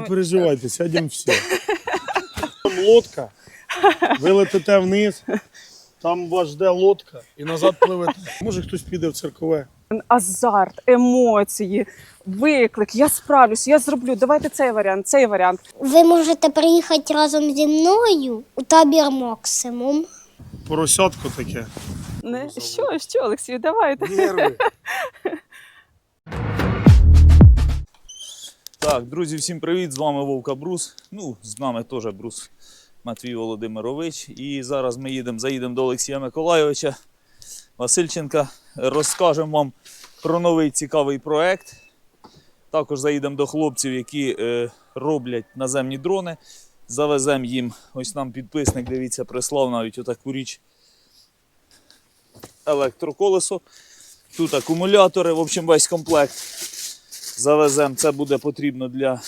Не переживайте, сядемо всі. Там лодка, ви летите вниз, там вас жде лодка і назад пливете. Може хтось піде в церкове. Азарт, емоції, виклик. Я справлюсь, я зроблю. Давайте цей варіант, цей варіант. Ви можете приїхати разом зі мною у табір максимум. Поросятко таке. Не що, що, Олексію, давайте. Нерви. Так, друзі, всім привіт! З вами Вовка Брус. Ну, з нами теж Брус Матвій Володимирович. І зараз ми їдемо, заїдемо до Олексія Миколайовича Васильченка. Розкажемо вам про новий цікавий проект. Також заїдемо до хлопців, які е, роблять наземні дрони. Завеземо їм. Ось нам підписник, дивіться, прислав навіть отаку річ. Електроколесо. Тут акумулятори, в общем, весь комплект завеземо. Це буде потрібно для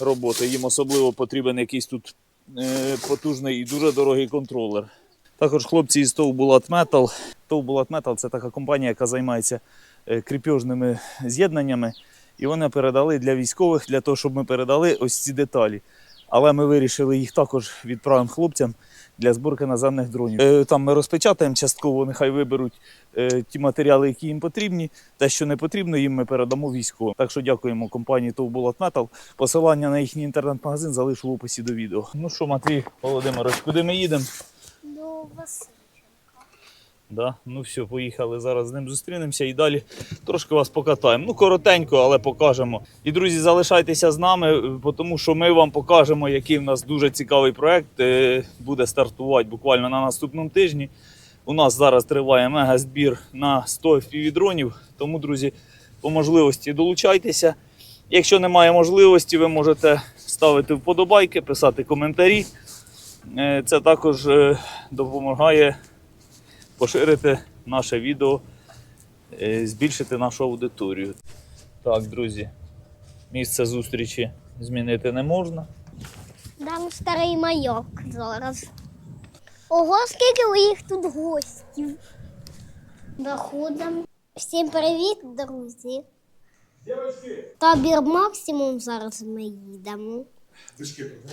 роботи. Їм особливо потрібен якийсь тут е, потужний і дуже дорогий контролер. Також хлопці із TOW Bullet Metal. TOW Bullet Metal це така компанія, яка займається е, кріпежними з'єднаннями. І вони передали для військових, для того, щоб ми передали ось ці деталі. Але ми вирішили їх також відправимо хлопцям для зборки наземних дронів. Е, Там ми розпечатаємо частково, нехай виберуть е, ті матеріали, які їм потрібні. Те, що не потрібно, їм ми передамо військовим. Так що дякуємо компанії Bullet Metal. Посилання на їхній інтернет-магазин залишу в описі до відео. Ну що, Матвій Володимирович, куди ми їдемо? До Василь. Да? Ну все, поїхали. Зараз з ним зустрінемося і далі трошки вас покатаємо. Ну, коротенько, але покажемо. І друзі, залишайтеся з нами, е, тому що ми вам покажемо, який в нас дуже цікавий проект е, буде стартувати буквально на наступному тижні. У нас зараз триває мегазбір на 100 FPV-дронів, тому, друзі, по можливості долучайтеся. Якщо немає можливості, ви можете ставити вподобайки, писати коментарі. Е, Це також допомагає поширити наше відео, е, збільшити нашу аудиторію. Так, друзі, місце зустрічі змінити не можна. Дам старий майок зараз. Ого, скільки у їх тут гостів. Заходимо. Всім привіт, друзі. Табір максимум зараз ми їдемо.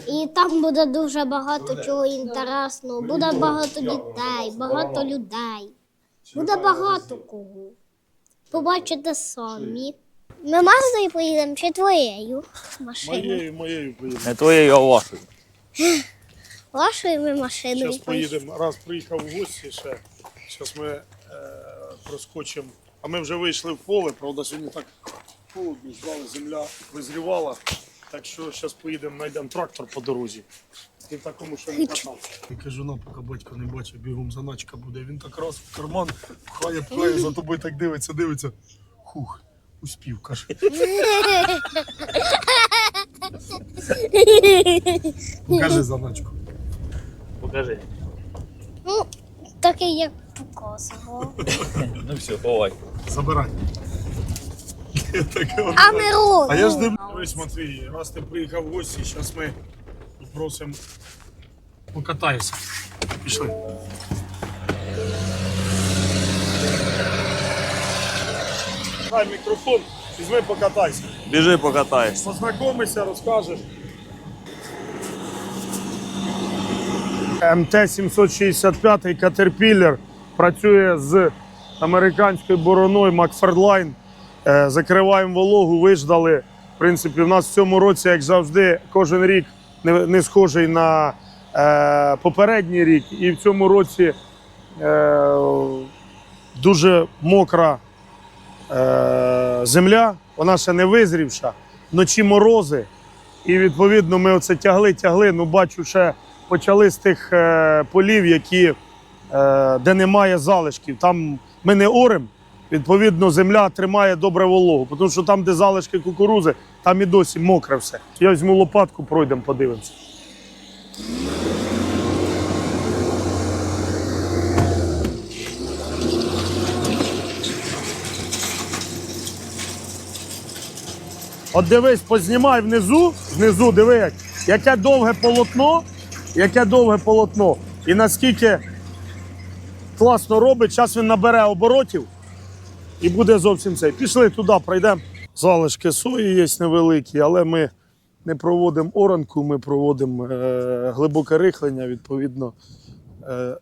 І там буде дуже багато чого інтересного. Буде багато дітей, багато людей. Буде багато кого. Побачите самі. Ми Маздою поїдемо чи твоєю машиною? Моєю, моєю поїдемо. Не твоєю, а вашою. Вашою ми машиною Зараз поїдемо. Раз приїхав в гості ще. Зараз ми е, проскочимо. А ми вже вийшли в поле, правда, сьогодні так холодно, ждали, земля визрівала. Так що зараз поїдемо, знайдемо трактор по дорозі. І в такому що не катав. Я кажу, ну, поки батько не бачить, бігом заначка буде. Він так раз в карман пхає, пхає, за тобою так дивиться, дивиться. Хух, успів, каже. Покажи заначку. Покажи. Ну, такий, як показував. Ну все, ховай. Забирай. Таке от. А Мирон. А я ж дивлюсь, Дивись, Матвій, раз ти приїхав в гості, зараз ми попросимо покатайся. Пішли. Дай мікрофон, візьми покатайся. Біжи, покатаєшся. Познайомися, розкажеш. МТ-765 Caterpillar працює з американською бороною Макферлайн. Е, Закриваємо вологу, виждали. В принципі, в нас в цьому році, як завжди, кожен рік не, не схожий на е, попередній рік. І в цьому році е, дуже мокра е, земля, вона ще не визрівша, вночі морози. І відповідно ми оце тягли, тягли. Ну, бачу, ще почали з тих е, полів, які, е, де немає залишків. Там ми не орем, відповідно, земля тримає добре вологу. Тому що там, де залишки кукурузи, там і досі мокре все. Я візьму лопатку, пройдемо, подивимося. От дивись, познімай внизу, внизу диви, як, яке довге полотно, яке довге полотно. І наскільки класно робить, зараз він набере оборотів і буде зовсім цей. Пішли туди, пройдемо. Залишки сої є невеликі, але ми не проводимо оранку, ми проводимо е, глибоке рихлення, відповідно. Е,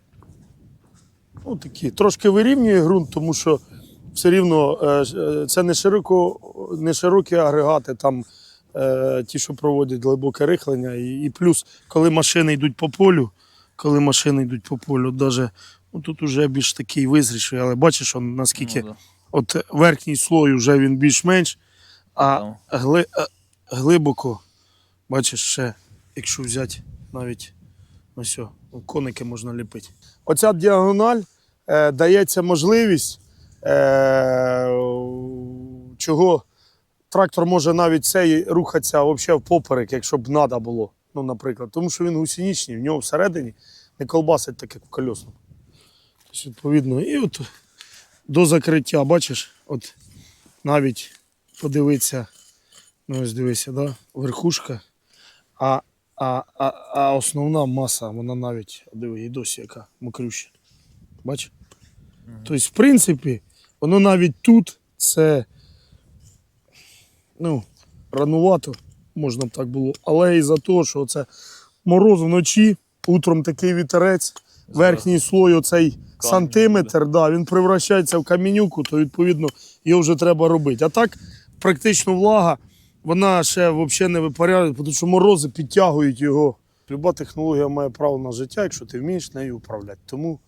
ну, такі, трошки вирівнює ґрунт, тому що все рівно е, е, це не, широко, не широкі агрегати, там е, ті, що проводять глибоке рихлення. І, і плюс, коли машини йдуть по полю, коли машини йдуть по полю, даже, ну, тут вже більш такий визріший, але бачиш, наскільки Ну, да. От верхній слой вже він більш-менш, а Ну. гли, е, глибоко, бачиш, ще, якщо взяти навіть ось, коники можна ліпити. Оця діагональ е, дається можливість, е, чого трактор може навіть цей рухатися взагалі впоперек, якщо б треба було. Ну, наприклад, тому що він гусеничний, в нього всередині не колбасить так, як в колесному. Тобто, відповідно, і от до закриття, бачиш, от навіть подивитися, ну ось дивися, да? верхушка, а, а, а, а основна маса, вона навіть, диви, і досі яка мокрюща. Бачиш? Тобто, в принципі, воно навіть тут це ну, ранувато, можна б так було. Але і за те, що це мороз вночі, утром такий вітерець, верхній слой, оцей сантиметр, да, він превращається в камінюку, то відповідно його вже треба робити. А так, практично влага, вона ще взагалі не випаряє, тому що морози підтягують його. Люба технологія має право на життя, якщо ти вмієш нею управляти. Тому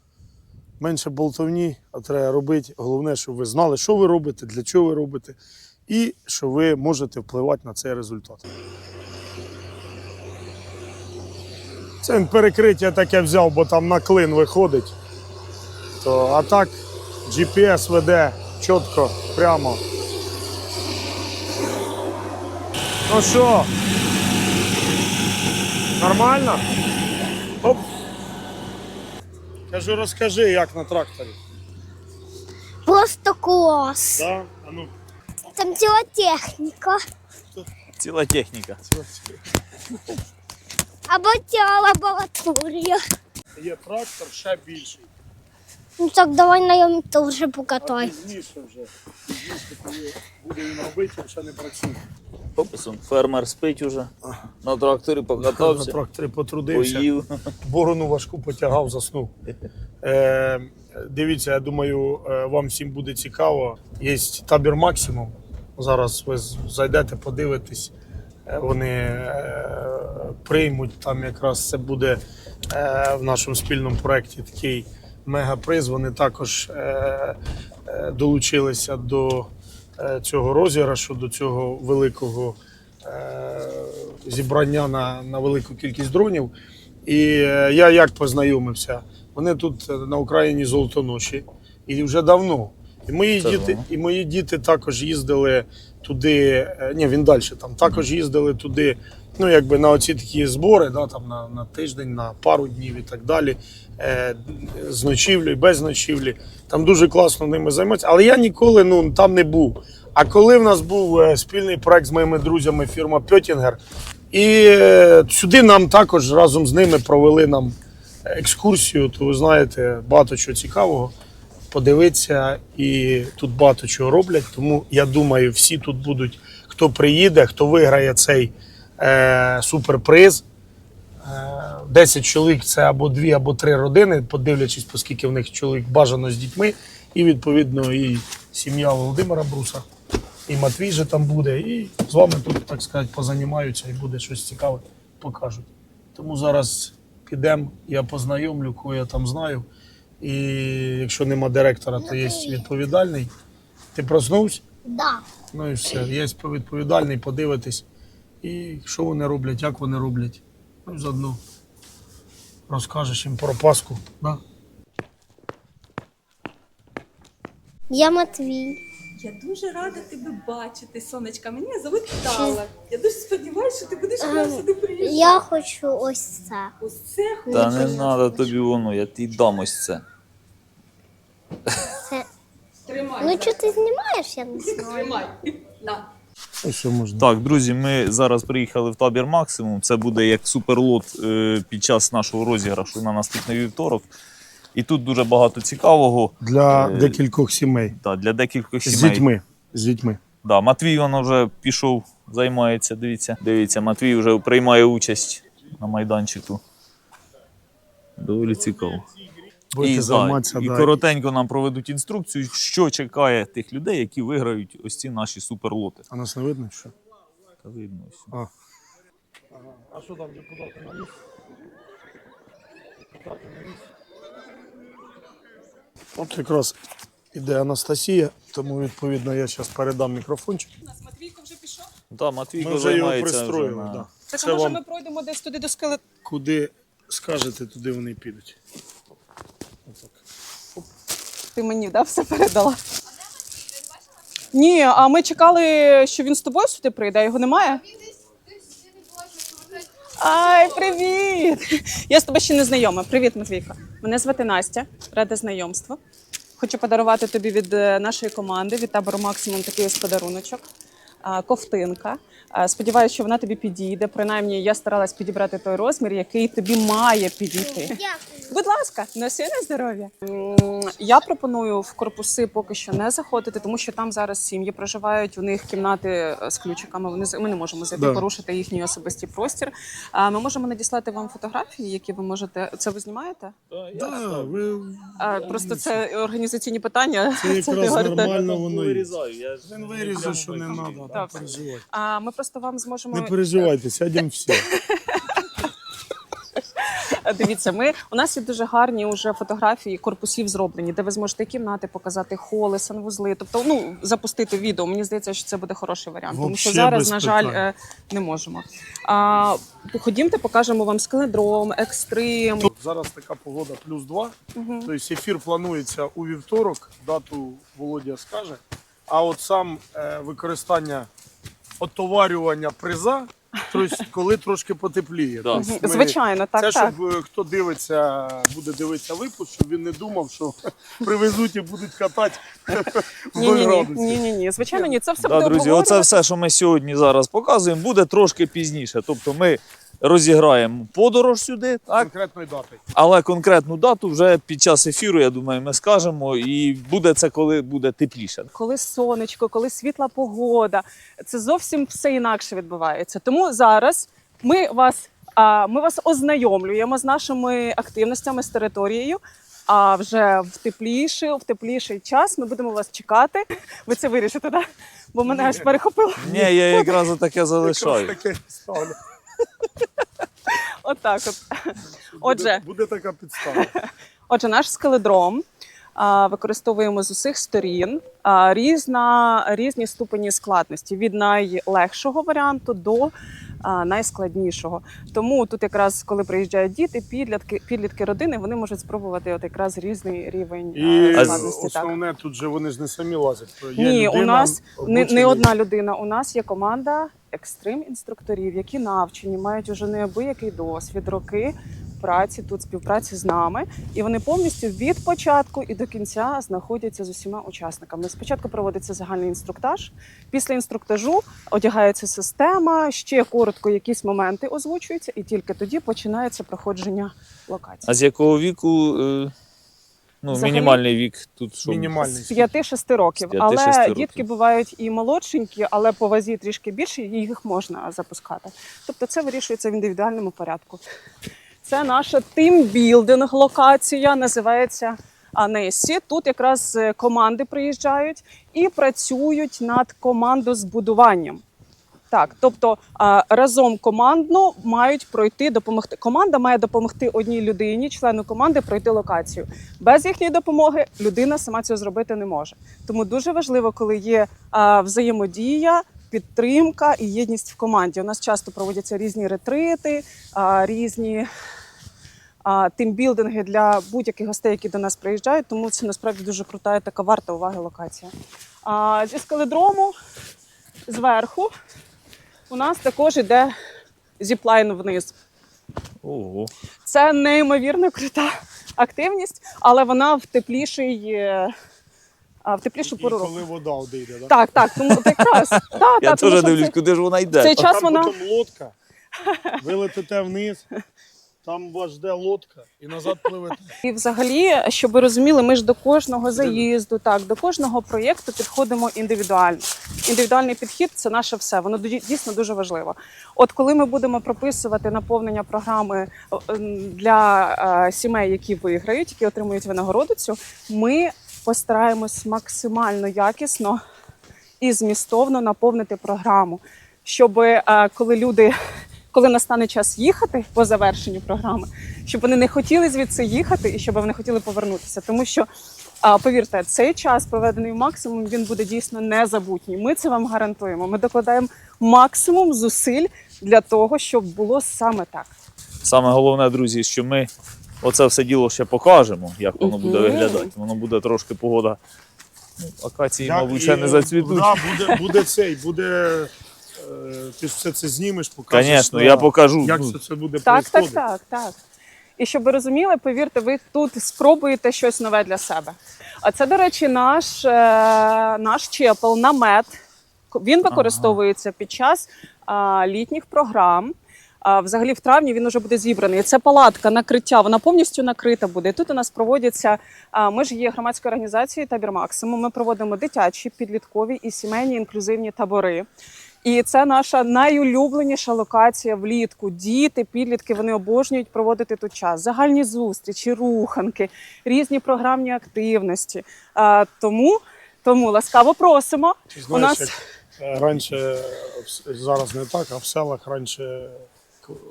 менше болтовні, а треба робити. Головне, щоб ви знали, що ви робите, для чого ви робите, і що ви можете впливати на цей результат. Це він перекриття таке взяв, бо там на клин виходить. То, а так GPS веде чітко, прямо. Ну що? Нормально? Оп. Кажу, розкажи, як на тракторі. Просто клас. Да? А ну, Там ціла техніка. Ціла техніка. Або ціла лабораторія. є трактор ще більший. Ну так давай на ньому теж покатай. Пізніше вже. Пізніше, коли буде він робити, ще не працює. Описом. Фермер спить уже. На тракторі На тракторі потрудився. поїв. Борону важку потягав, заснув. Е, дивіться, я думаю, е, вам всім буде цікаво. Є табір максимум. Зараз ви зайдете, подивитесь. Вони е, приймуть там якраз це буде е, в нашому спільному проєкті такий мегаприз. Вони також е, долучилися до цього розіграшу, до цього великого зібрання на, на велику кількість дронів. І я як познайомився? Вони тут на Україні золотоноші, і вже давно. І мої, Це діти, і мої діти також їздили туди. е, Ні, він далі там також їздили туди. Ну, якби на оці такі збори, да, там на, на тиждень, на пару днів і так далі. Е, з ночівлі, без ночівлі. Там дуже класно ними займатися. Але я ніколи ну, там не був. А коли в нас був е, спільний проект з моїми друзями, фірма Пьотінгер, і е, сюди нам також разом з ними провели нам екскурсію, то ви знаєте, багато чого цікавого. Подивитися, і тут багато чого роблять. Тому я думаю, всі тут будуть, хто приїде, хто виграє цей е, суперприз. Е, 10 чоловік це або дві, або три родини, подивлячись, оскільки в них чоловік бажано з дітьми, і відповідно і сім'я Володимира Бруса, і Матвій же там буде, і з вами тут, так сказати, позанімаються і буде щось цікаве, покажуть. Тому зараз підемо, я познайомлю, кого я там знаю. І якщо нема директора, то є відповідальний. Ти проснувся? Да. Ну і все. Є відповідальний, подивитись. І що вони роблять, як вони роблять. Ну, і заодно розкажеш їм про Пасху. Да? Я Матвій. Я дуже рада тебе бачити, сонечка. Мені звуть Тала. Я дуже сподіваюся, що ти будеш к нам сюди приїжджати. Я хочу ось це. Ось це Та не треба тобі воно, я тобі дам ось це. це. Тримай. Ну що ти знімаєш, я не знаю. Тримай. На. Що можна? Так, друзі, ми зараз приїхали в табір Максимум. Це буде як суперлот е, під час нашого розіграшу на наступний вівторок. І тут дуже багато цікавого Для Е, декількох сімей. та, для декількох З дітьми. З дітьми. Да, Матвій воно вже пішов, займається. Дивіться, дивіться, Матвій вже приймає участь на майданчику. Доволі цікаво. Будете І, да, і да. коротенько нам проведуть інструкцію, що чекає тих людей, які виграють ось ці наші суперлоти. А нас не видно, що? Та видно ось. А. А що там депутати на місці? От якраз іде Анастасія, тому відповідно я зараз передам мікрофончик. У нас Матвійко вже пішов. Да, Матвійко Ми вже його займається вже на... Да. Так Це може вам ми пройдемо десь туди до скелет. куди скажете, туди вони підуть. Ти мені да, все передала. Ні, а ми чекали, що він з тобою сюди прийде, а його немає. Ай, привіт! Я з тобою ще не знайома. Привіт, Матвійко. Мене звати Настя, рада знайомству. Хочу подарувати тобі від е, нашої команди, від табору максимум такий ось подаруночок. Ковтинка. Сподіваюся, що вона тобі підійде. Принаймні, я старалась підібрати той розмір, який тобі має підійти. Дякую. Будь ласка, носи на здоров'я. Я пропоную в корпуси поки що не заходити, тому що там зараз сім'ї проживають. У них кімнати е, з ключиками. Вони з- ми не можемо зайти, Да. порушити їхній особистий простір. Ми можемо надіслати вам фотографії, які ви можете. Це ви знімаєте? Да, ви... Просто це організаційні питання. Це якраз говорите. нормально воно є. Вирізаю, я ж Він вирізав, що не треба, Добре. переживайте. А ми просто вам зможемо Не переживайте, сядемо всі. Дивіться, ми у нас є дуже гарні уже фотографії корпусів зроблені, де ви зможете кімнати показати, холи, санвузли. Тобто, ну запустити відео. Мені здається, що це буде хороший варіант, тому що Вообще зараз, без на жаль, питань. е, не можемо. А ходімте, покажемо вам скеледром, екстрим. Тут зараз така погода плюс два. Мгм. Тобто ефір планується у вівторок, дату Володя скаже. А от сам е, використання отоварювання приза, тобто коли трошки потепліє. Да. Тобто ми- Звичайно, так, Це так. щоб е, хто дивиться, буде дивитися випуск, щоб він не думав, що привезуть і будуть катати в Ні, ні, ні, градусі. ні, ні, ні. Звичайно, ні. Це все Да, буде друзі, оце обговорювати. все, що ми сьогодні зараз показуємо, буде трошки пізніше. Тобто ми розіграємо подорож сюди, так? Конкретної дати. але конкретну дату вже під час ефіру, я думаю, ми скажемо. І буде це, коли буде тепліше. коли сонечко, коли світла погода. Це зовсім все інакше відбувається. Тому зараз ми вас, а, ми вас ознайомлюємо з нашими активностями з територією. А вже в тепліший, в тепліший час ми будемо вас чекати. Ви це вирішите, так? Бо мене аж перехопило. Ні, я якраз таке залишаю. Якраз таке. Отак от. Отже, Буде, така підстава. Отже, наш скеледром а, використовуємо з усіх сторін а, різна, різні ступені складності від найлегшого варіанту до а, найскладнішого. Тому тут, якраз коли приїжджають діти, підлітки, підлітки родини, вони можуть спробувати от якраз різний рівень І складності. Так. основне тут же вони ж не самі лазять. Є Ні, у людина, нас не, не обучена. одна людина. У нас є команда екстрим-інструкторів, які навчені, мають уже неабиякий досвід, роки праці тут, співпраці з нами. І вони повністю від початку і до кінця знаходяться з усіма учасниками. Спочатку проводиться загальний інструктаж. Після інструктажу одягається система, ще коротко якісь моменти озвучуються, і тільки тоді починається проходження локації. А з якого віку? е, Ну, Взагалі- мінімальний вік тут що? Мінімальний. З 5-6 років. З 5-6 але років. дітки бувають і молодшенькі, але по вазі трішки більше, і їх можна запускати. Тобто це вирішується в індивідуальному порядку. Це наша тимбілдинг локація, називається Анесі. Тут якраз е, команди приїжджають і працюють над командозбудуванням. Так, тобто разом командно мають пройти допомогти. Команда має допомогти одній людині, члену команди, пройти локацію. Без їхньої допомоги людина сама цього зробити не може. Тому дуже важливо, коли є взаємодія, підтримка і єдність в команді. У нас часто проводяться різні ретрити, різні тимбілдинги для будь-яких гостей, які до нас приїжджають. Тому це насправді дуже крута і така варта уваги локація. Зі скаледрому зверху у нас також йде зіплайн вниз. Ого. Це неймовірно крута активність, але вона в тепліший. е, а, В теплішу І пору коли вода одійде, да? Так, так, тому от якраз. Так, Я так, тому теж що дивлюсь, це- куди ж вона йде. цей А час там вона потім лодка, ви летите вниз, Там вас жде лодка і назад пливете. І взагалі, щоб ви розуміли, ми ж до кожного заїзду, так до кожного проєкту підходимо індивідуально. Індивідуальний підхід це наше все. Воно дійсно дуже важливо. От коли ми будемо прописувати наповнення програми е, для е, сімей, які виграють, які отримують винагороду цю, ми постараємось максимально якісно і змістовно наповнити програму, щоб е, коли люди. Коли настане час їхати по завершенню програми, щоб вони не хотіли звідси їхати і щоб вони хотіли повернутися. Тому що, повірте, цей час, проведений в максимум, він буде дійсно незабутній. Ми це вам гарантуємо. Ми докладаємо максимум зусиль для того, щоб було саме так. Саме головне, друзі, що ми оце все діло ще покажемо, як воно буде виглядати. Воно буде трошки погода. Ну, акації, мабуть, ще не зацвітуть. Да, буде, буде цей, буде. Е, Ти ж все це знімеш, покажеш. Звісно, на- я покажу. Як ну, це, це буде Так, так, происходити. так, так. І щоб ви розуміли, повірте, ви тут спробуєте щось нове для себе. А це, до речі, наш, е, наш чепел, намет. Він використовується під час а, літніх програм. А, взагалі, в травні він вже буде зібраний. Це палатка, накриття, вона повністю накрита буде. І тут у нас проводяться. А, ми ж є громадською організацією Табір Максимум. Ми проводимо дитячі, підліткові і сімейні інклюзивні табори. І це наша найулюбленіша локація влітку. Діти, підлітки вони обожнюють проводити тут час. Загальні зустрічі, руханки, різні програмні активності. А, тому, тому ласкаво просимо. Ти У нас як е, раніше, зараз не так, а в селах раніше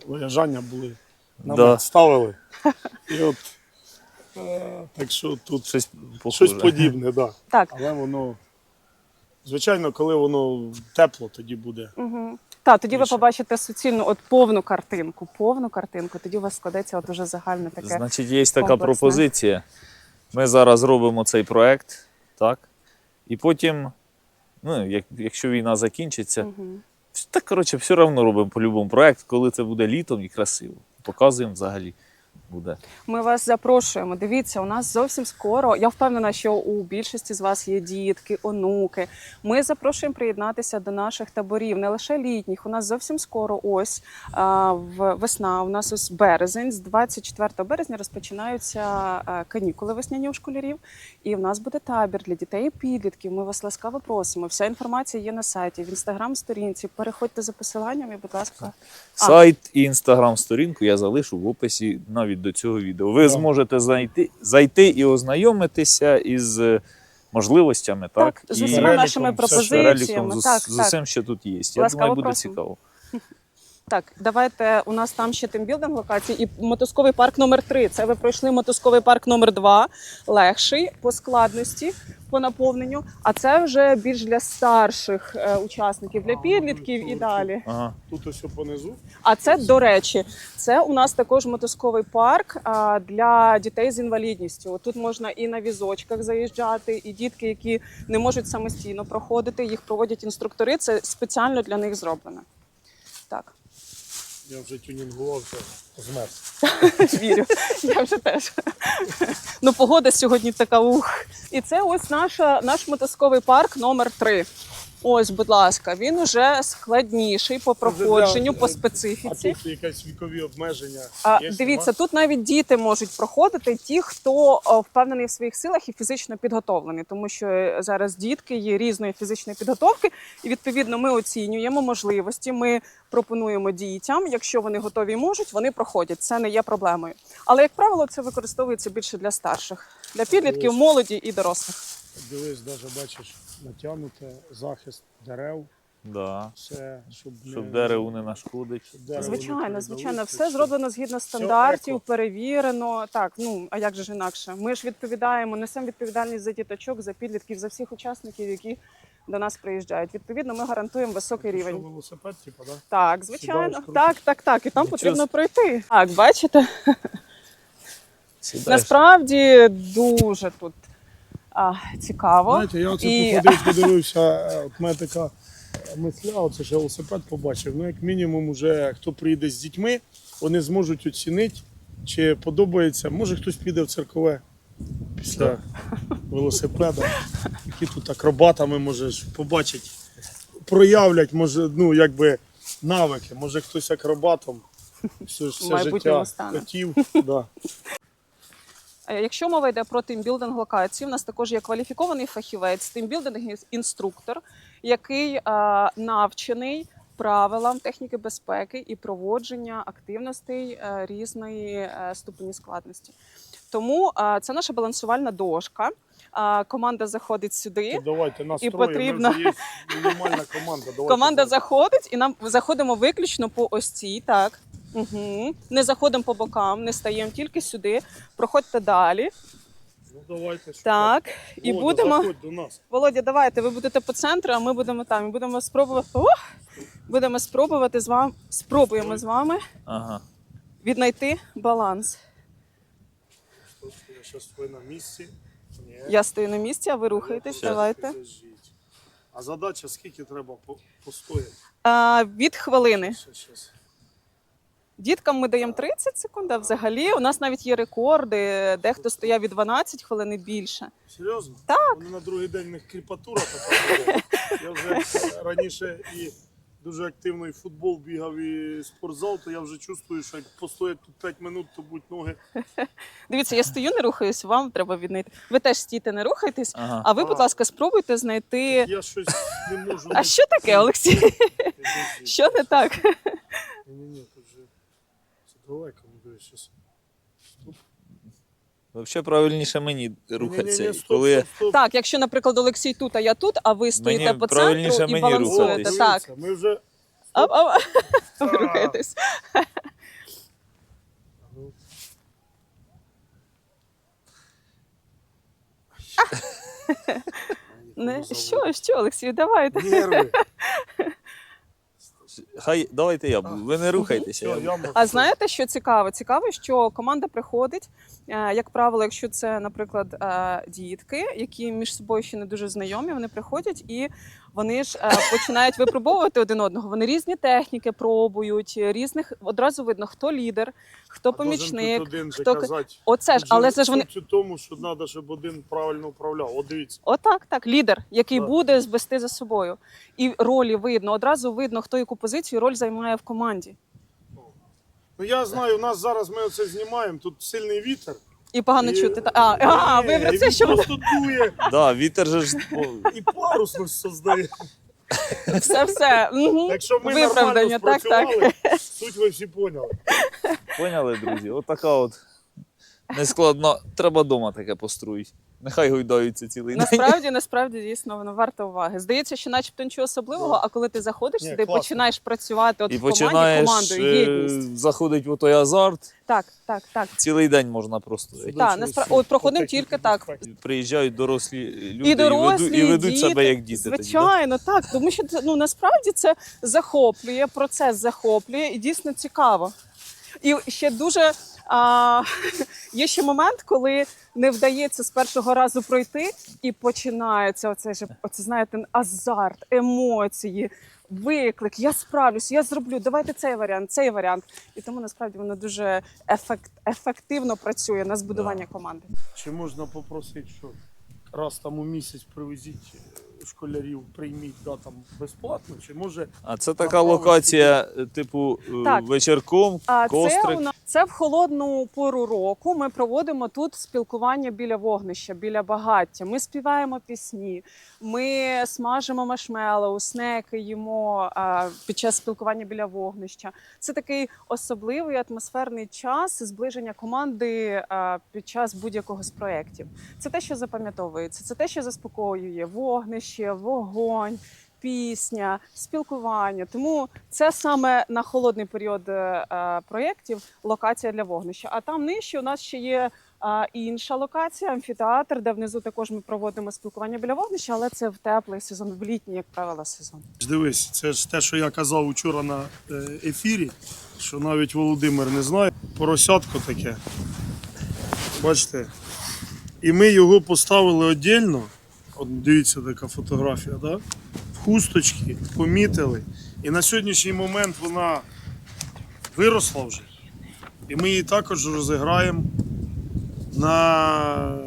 виїжджання були. Намет Да. ставили. І от, е, так що тут Щось, щось подібне, да. так. але воно. Звичайно, коли воно тепло, тоді буде. Угу. Так, тоді ви Більше. побачите суцільну от повну картинку. Повну картинку. Тоді у вас складеться от уже загальне таке. Значить, є така комплексне. пропозиція. Ми зараз робимо цей проект, так? І потім, ну, як, якщо війна закінчиться, Мгм. так, коротше, все одно робимо по-любому проект, коли це буде літом і красиво. Показуємо взагалі. Буде. Ми вас запрошуємо. Дивіться, у нас зовсім скоро. Я впевнена, що у більшості з вас є дітки, онуки. Ми запрошуємо приєднатися до наших таборів, не лише літніх. У нас зовсім скоро, ось в весна. У нас ось березень. З 24 березня розпочинаються канікули весняні у школярів. І в нас буде табір для дітей і підлітків. Ми вас ласкаво просимо. Вся інформація є на сайті, в інстаграм-сторінці. Переходьте за посиланням і, будь ласка, Сайт і інстаграм-сторінку я залишу в описі навіть до цього відео. Ви зможете зайти, зайти і ознайомитися із е, можливостями, так? Так, з усіма нашими пропозиціями. з так, з, так, з усім, що тут є. Я Ласкаво думаю, буде просимо. цікаво. Так, давайте у нас там ще тимбілдинг локації і мотузковий парк номер 3 Це ви пройшли мотузковий парк номер 2 легший по складності, по наповненню. А це вже більш для старших е, учасників, для підлітків і далі. Ага. Тут ось понизу. А це, до речі, це у нас також мотузковий парк а, для дітей з інвалідністю. Тут можна і на візочках заїжджати, і дітки, які не можуть самостійно проходити, їх проводять інструктори. Це спеціально для них зроблено. Так. Я вже тюнінгувався, змерз. Вірю, я вже теж. Ну, погода сьогодні така ух. І це ось наша, наш мотосковий парк номер 3 Ось, будь ласка, він уже складніший по проходженню, по А специфіці. тут якісь вікові обмеження. А, є, дивіться, тут навіть діти можуть проходити, ті, хто впевнений в своїх силах і фізично підготовлений, тому що е, зараз дітки є різної фізичної підготовки, і відповідно ми оцінюємо можливості. Ми пропонуємо дітям, якщо вони готові і можуть, вони проходять. Це не є проблемою. Але як правило, це використовується більше для старших, для підлітків, молоді і дорослих. Дивись, навіть бачиш, натягнуте, захист дерев, Да. все, щоб, Щоб не, дереву не нашкодить. щоб дерево Звичайно, передалося, звичайно, все щоб- зроблено згідно стандартів, перевірено. Так, ну а як же ж інакше? Ми ж відповідаємо, несемо відповідальність за діточок, за підлітків, за всіх учасників, які до нас приїжджають. Відповідно, ми гарантуємо високий Що, рівень. велосипед, типу, да? Так, звичайно, так, так, так. І там Нічого потрібно пройти. Так, бачите, Сідаєш. насправді дуже тут а, цікаво. Знаєте, я оце І- походив, подивився, е, от мене така мисля, оце ж велосипед побачив. Ну, як мінімум, уже хто приїде з дітьми, вони зможуть оцінити, чи подобається. Може хтось піде в церкове після велосипеда, які тут акробатами можеш побачити, проявлять, може, ну, якби навики, може хтось акробатом. все, все життя стане. хотів. Да. Е, Якщо мова йде про тимбілдинг локації, у нас також є кваліфікований фахівець, тимбілдинг інструктор, який е, навчений правилам техніки безпеки і проводження активностей е, різної ступені складності. Тому це наша балансувальна дошка. Команда заходить сюди. То давайте настроїмо. потрібно- Ми вже є мінімальна команда. Давайте Команда так. заходить, і нам заходимо виключно по ось цій. Так. Угу. Не заходимо по бокам, не стаємо тільки сюди. Проходьте далі. Ну, давайте. що Так. І Володя, будемо. заходь до нас. Володя, давайте, ви будете по центру, а ми будемо там. І будемо спробувати. Ох! Будемо спробувати з вами. Спробуємо з вами Ага. віднайти баланс. Я зараз ви на місці. Ні. Я стою на місці, а ви рухаєтесь. Щас. Давайте. Підождіть. А задача скільки треба по- постояти? А, від хвилини. Ще, щас. Діткам ми даємо 30 секунд, а взагалі у нас навіть є рекорди. Дехто стояв від 12 хвилин і більше. Серйозно? Так. Вони на другий день в них кріпатура така. буде. Я вже раніше і дуже активно і в футбол бігав, і спортзал, то я вже чувствую, що як постоять тут 5 минут, то будь ноги. Дивіться, я стою, не рухаюсь, вам треба віднайти. Ви теж стійте, не рухайтесь. Ага. А ви, будь А. ласка, спробуйте знайти. Я щось не можу. А що таке, Олексій? Що не так? Ні-ні-ні, це далеко, ну. Стоп. Взагалі правильніше мені Ні-ні-ні, рухатися. стоп, Коли стоп, стоп. Так, якщо, наприклад, Олексій тут, а я тут, а ви стоїте Мені по правильніше центру і мені балансуєте. рухатись. Так. Дивіться, Ми вже А, а, ви рухаєтесь. Ну. Не, що, що, Олексій, давайте. Нерви. Хай давайте я. Ви не рухайтеся. Я. А знаєте, що цікаво? Цікаво, що команда приходить, е, як правило, якщо це, наприклад, е, дітки, які між собою ще не дуже знайомі, вони приходять і вони ж е, починають випробовувати один одного. Вони різні техніки пробують, різних одразу видно, хто лідер, хто А помічник. один хто казати. Оце ж, але це ж вони. тому, що треба, щоб один правильно управляв. От дивіться. Отак, так, лідер, який Так. буде звести за собою. І ролі видно. Одразу видно, хто яку позицію роль займає в команді. Ну я знаю, у нас зараз ми оце знімаємо, тут сильний вітер. І погано І- чути. Та- А, а, ви про це що просто дує Да, вітер же ж о, і парусність создає. все, все. Мгм. Так що ми Виправдання, нормально так, так. спрацювали. Суть ви всі поняли. поняли, друзі? Отака от нескладна. Треба вдома таке построїть. Нехай гойдаються цілий день. Насправді, насправді, дійсно, воно варто уваги. Здається, що начебто нічого особливого, а коли ти заходиш Ні, сюди, класно. починаєш працювати от І в команді починаєш командою, е, заходить в той азарт. Так, так, так. Цілий день можна просто. Сюди Так, через наспра- всю от проходимо тільки так. Приїжджають дорослі люди І дорослі, і, веду, і ведуть діти, себе як діти. тоді, да? Звичайно, так. Тому що це, ну насправді це захоплює, процес захоплює і дійсно цікаво. І ще дуже а, є ще момент, коли не вдається з першого разу пройти, і починається оце ж оце, знаєте, азарт, емоції, виклик. Я справлюсь, я зроблю. Давайте цей варіант, цей варіант. І тому насправді воно дуже ефект, ефективно працює на збудування команди. Чи можна попросити, що раз там у місяць привезіть школярів, прийміть да, там безплатно, чи може А це така локація, е, типу, е, Так. вечірком, А це кострик. у нас це в холодну пору року. Ми проводимо тут спілкування біля вогнища, біля багаття. Ми співаємо пісні, ми смажимо машмелоу, снеки їмо а, під час спілкування біля вогнища. Це такий особливий атмосферний час зближення команди а, під час будь-якого з проєктів. Це те, що запам'ятовується, це те, що заспокоює вогнище, вогонь. Пісня, спілкування, тому це саме на холодний період е, е, проєктів локація для вогнища. А там нижче у нас ще є е, інша локація, амфітеатр, де внизу також ми проводимо спілкування біля вогнища, але це в теплий сезон, в літній, як правило, сезон. Дивись, це ж те, що я казав вчора на е, ефірі, що навіть Володимир не знає. Поросятко таке. Бачите? І ми його поставили віддільно. От дивіться, така фотографія, да? в хусточки, помітили. І на сьогоднішній момент вона виросла вже. І ми її також розіграємо на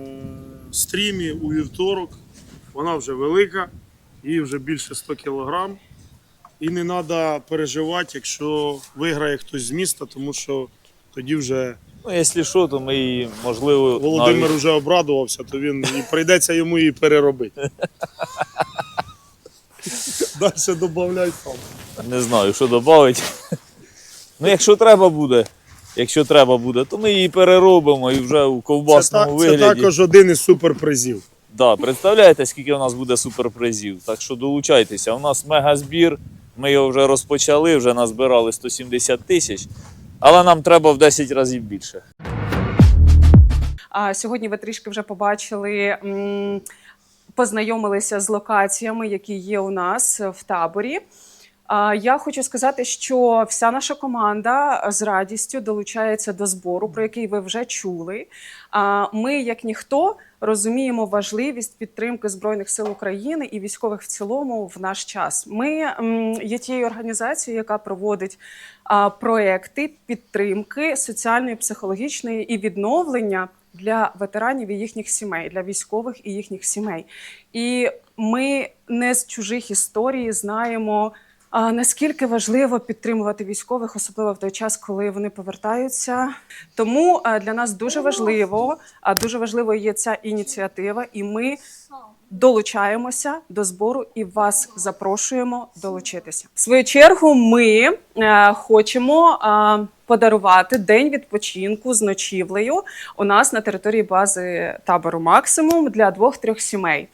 стрімі у вівторок. Вона вже велика, їй вже більше 100 кілограм. І не треба переживати, якщо виграє хтось з міста, тому що тоді вже Ну, якщо що, то ми її, можливо, Володимир навіть- вже обрадувався, то він і прийдеться йому її переробити. Далі додай сам. не знаю, що додати. Ну, якщо треба буде, якщо треба буде, то ми її переробимо і вже у ковбасному це вигляді. також один із суперпризів. Да, представляєте, скільки у нас буде суперпризів. Так що долучайтеся. У нас мегазбір. Ми його вже розпочали, вже назбирали 170 тисяч, але нам треба в 10 разів більше. А сьогодні ви трішки вже побачили. Познайомилися з локаціями, які є у нас в таборі. Я хочу сказати, що вся наша команда з радістю долучається до збору, про який ви вже чули. Ми, як ніхто, розуміємо важливість підтримки збройних сил України і військових в цілому в наш час. Ми є тією організацією, яка проводить проекти підтримки соціальної, психологічної і відновлення для ветеранів і їхніх сімей, для військових і їхніх сімей. І ми не з чужих історій знаємо. А наскільки важливо підтримувати військових, особливо в той час, коли вони повертаються. Тому е, для нас дуже важливо, а дуже важливо є ця ініціатива, і ми долучаємося до збору і вас запрошуємо долучитися. В свою чергу, ми е, хочемо е, подарувати день відпочинку з ночівлею у нас на території бази табору Максимум для двох-трьох сімей.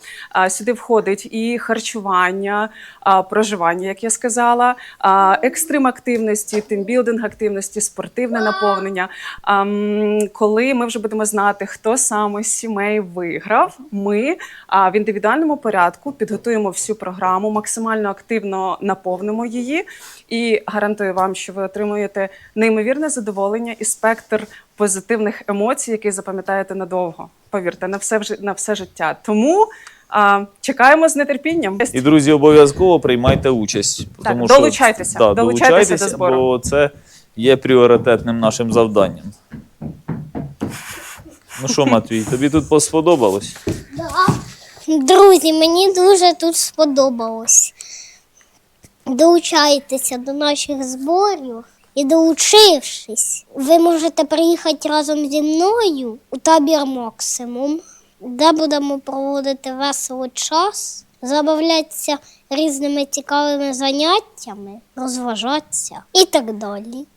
Сюди входить і харчування, проживання, як я сказала, екстрим активності, тимбілдинг активності, спортивне наповнення. Коли ми вже будемо знати, хто саме з сімей виграв, ми в індивідуальному порядку підготуємо всю програму, максимально активно наповнимо її і гарантую вам, що ви отримуєте неймовірне задоволення і спектр позитивних емоцій, які запам'ятаєте надовго. Повірте, на все на все життя. Тому а, чекаємо з нетерпінням. І друзі, обов'язково приймайте участь. Так, тому долучайтеся, Що, да, долучайтеся долучайтеся, до збору. бо це є пріоритетним нашим завданням. Ну що, Матвій, тобі тут сподобалось? Друзі, мені дуже тут сподобалось. Долучайтеся до наших зборів і долучившись, ви можете приїхати разом зі мною у табір Максимум, де будемо проводити весело час, забавлятися різними цікавими заняттями, розважатися і так далі.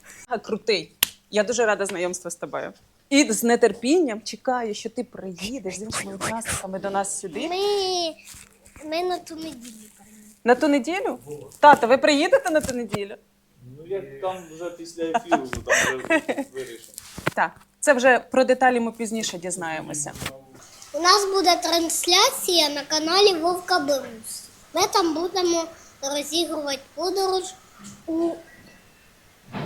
Крутий. Я дуже рада знайомству з тобою. І з нетерпінням чекаю, що ти приїдеш з іншими учасниками до нас сюди. Ми, ми на ту неділю. На ту неділю? Тата, ви приїдете на ту неділю? Ну, як там вже після ефіру, там вже вирішимо. Так, це вже про деталі ми пізніше дізнаємося. У нас буде трансляція на каналі Вовка Берус. Ми там будемо розігрувати подорож у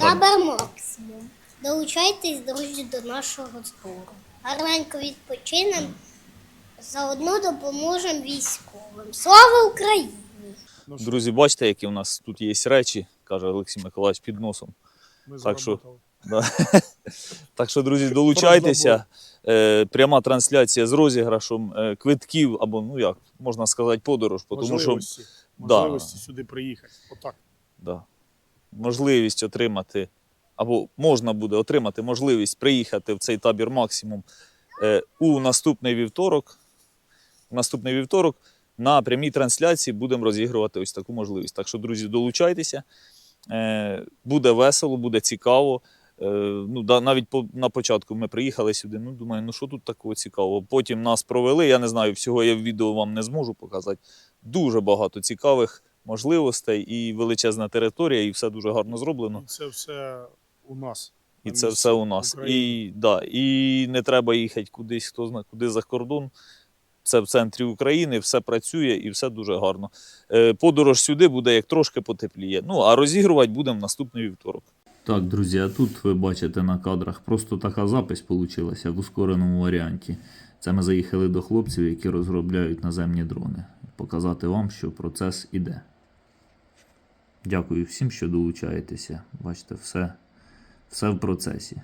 табор Максимум. Долучайтесь, друзі, до нашого збору. Гарненько відпочинемо, заодно допоможемо військовим. Слава Україні! Друзі, бачите, які у нас тут є речі, каже Олексій Миколаївич під носом. Ми Так що- Да. Так що, друзі, долучайтеся. Е, пряма трансляція з розіграшом е, квитків, або, ну як, можна сказати, подорож, тому що Можливості, Да. можливості сюди приїхати. Отак. да, можливість отримати, або можна буде отримати можливість приїхати в цей табір максимум е, у наступний вівторок. Наступний вівторок на прямій трансляції будемо розігрувати ось таку можливість. Так що, друзі, долучайтеся. Е, буде весело, буде цікаво. Е, ну, навіть на початку ми приїхали сюди. Ну, думаю, ну що тут такого цікавого? Потім нас провели. Я не знаю, всього я в відео вам не зможу показати. Дуже багато цікавих можливостей і величезна територія, і все дуже гарно зроблено. Це все у нас. І це все у нас. Україні. І, да, і не треба їхати кудись, хто знає, куди за кордон. Це в центрі України, все працює і все дуже гарно. Е, Подорож сюди буде як трошки потепліє. Ну, а розігрувати будемо наступний вівторок. Так, друзі, а тут ви бачите на кадрах просто така запись вийшла в ускореному варіанті. Це ми заїхали до хлопців, які розробляють наземні дрони. Показати вам, що процес іде. Дякую всім, що долучаєтеся. Бачите, все, все в процесі.